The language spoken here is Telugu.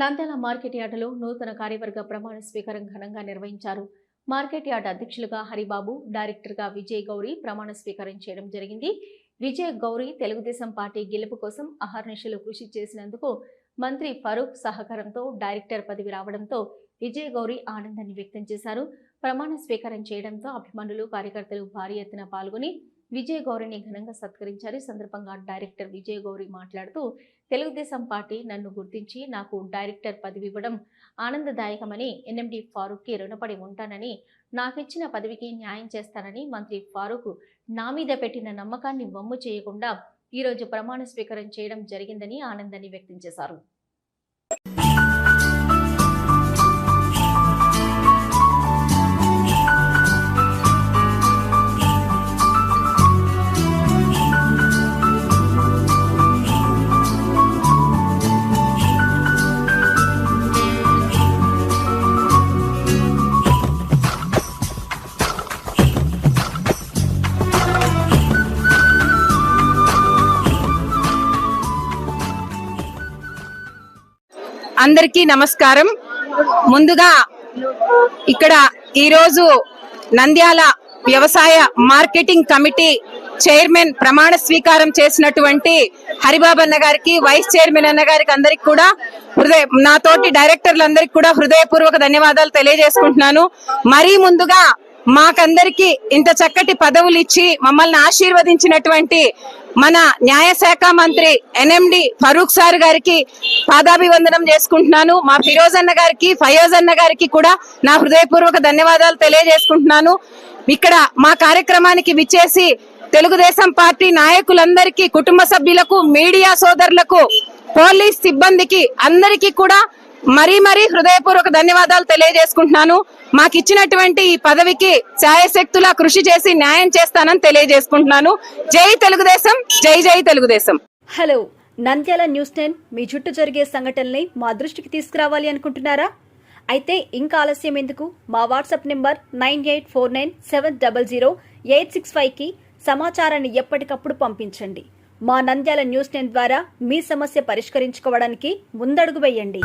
నంద్యాల మార్కెట్ యార్డులో నూతన కార్యవర్గ ప్రమాణ స్వీకారం ఘనంగా నిర్వహించారు. మార్కెట్ యార్డ్ అధ్యక్షులుగా హరిబాబు డైరెక్టర్గా విజయ్ గౌరీ ప్రమాణ స్వీకారం చేయడం జరిగింది. విజయ్ గౌరీ తెలుగుదేశం పార్టీ గెలుపు కోసం అహర్నిశలు కృషి చేసినందుకు మంత్రి ఫరూక్ సహకారంతో డైరెక్టర్ పదవి రావడంతో విజయ్ గౌరి ఆనందాన్ని వ్యక్తం చేశారు. ప్రమాణ స్వీకారం చేయడంతో అభిమానులు కార్యకర్తలు భారీ ఎత్తున పాల్గొని విజయ గౌరిని ఘనంగా సత్కరించారు. ఈ సందర్భంగా డైరెక్టర్ విజయ గౌరి మాట్లాడుతూ తెలుగుదేశం పార్టీ నన్ను గుర్తించి నాకు డైరెక్టర్ పదవి ఇవ్వడం ఆనందదాయకమని ఎన్ఎండి ఫారూక్కి రుణపడి ఉంటానని నాకిచ్చిన పదవికి న్యాయం చేస్తానని మంత్రి ఫారూక్ నా మీద పెట్టిన నమ్మకాన్ని వమ్ము చేయకుండా ఈరోజు ప్రమాణ స్వీకారం చేయడం జరిగిందని ఆనందాన్ని వ్యక్తం చేశారు. అందరికీ నమస్కారం. ముందుగా ఇక్కడ ఈరోజు నంద్యాల వ్యవసాయ మార్కెటింగ్ కమిటీ చైర్మన్ ప్రమాణ స్వీకారం చేసినటువంటి హరిబాబు అన్న గారికి వైస్ చైర్మన్ అన్న గారికి అందరికి కూడా హృదయ నాతోటి డైరెక్టర్లందరికీ కూడా హృదయపూర్వక ధన్యవాదాలు తెలియజేసుకుంటున్నాను. మరీ ముందుగా మాకందరికి ఇంత చక్కటి పదవులు ఇచ్చి మమ్మల్ని ఆశీర్వదించినటువంటి మన న్యాయశాఖ మంత్రి ఎన్ఎండి ఫరూక్ సార్ గారికి పాదాభివందనం చేసుకుంటున్నాను. మా ఫిరోజ్ అన్న గారికి ఫయోజ్ అన్న గారికి కూడా నా హృదయపూర్వక ధన్యవాదాలు తెలియజేసుకుంటున్నాను. ఇక్కడ మా కార్యక్రమానికి విచ్చేసి తెలుగుదేశం పార్టీ నాయకులందరికీ కుటుంబ సభ్యులకు మీడియా సోదరులకు పోలీస్ సిబ్బందికి అందరికీ కూడా మరీ మరీ హృదయపూర్వక ధన్యవాదాలు తెలియజేసుకుంటున్నాను. మాకు ఇచ్చినటువంటి ఈ పదవికి ఛాయశక్తులా కృషి చేసి న్యాయం చేస్తానని తెలియజేసుకుంటున్నాను. జై తెలుగుదేశం జై జై Telugudesam. Hello Nandyal news ten మీ చుట్టూ జరిగే సంఘటనల్ని మా దృష్టికి తీసుకురావాలి అనుకుంటున్నారా? అయితే ఇంకా ఆలస్యం ఎందుకు? మా WhatsApp number nine eight four nine seven double zero eight six ఫైవ్కి సమాచారాన్ని ఎప్పటికప్పుడు పంపించండి. మా నంద్యాల న్యూస్ టెన్ ద్వారా మీ సమస్య పరిష్కరించుకోవడానికి ముందడుగు వేయండి.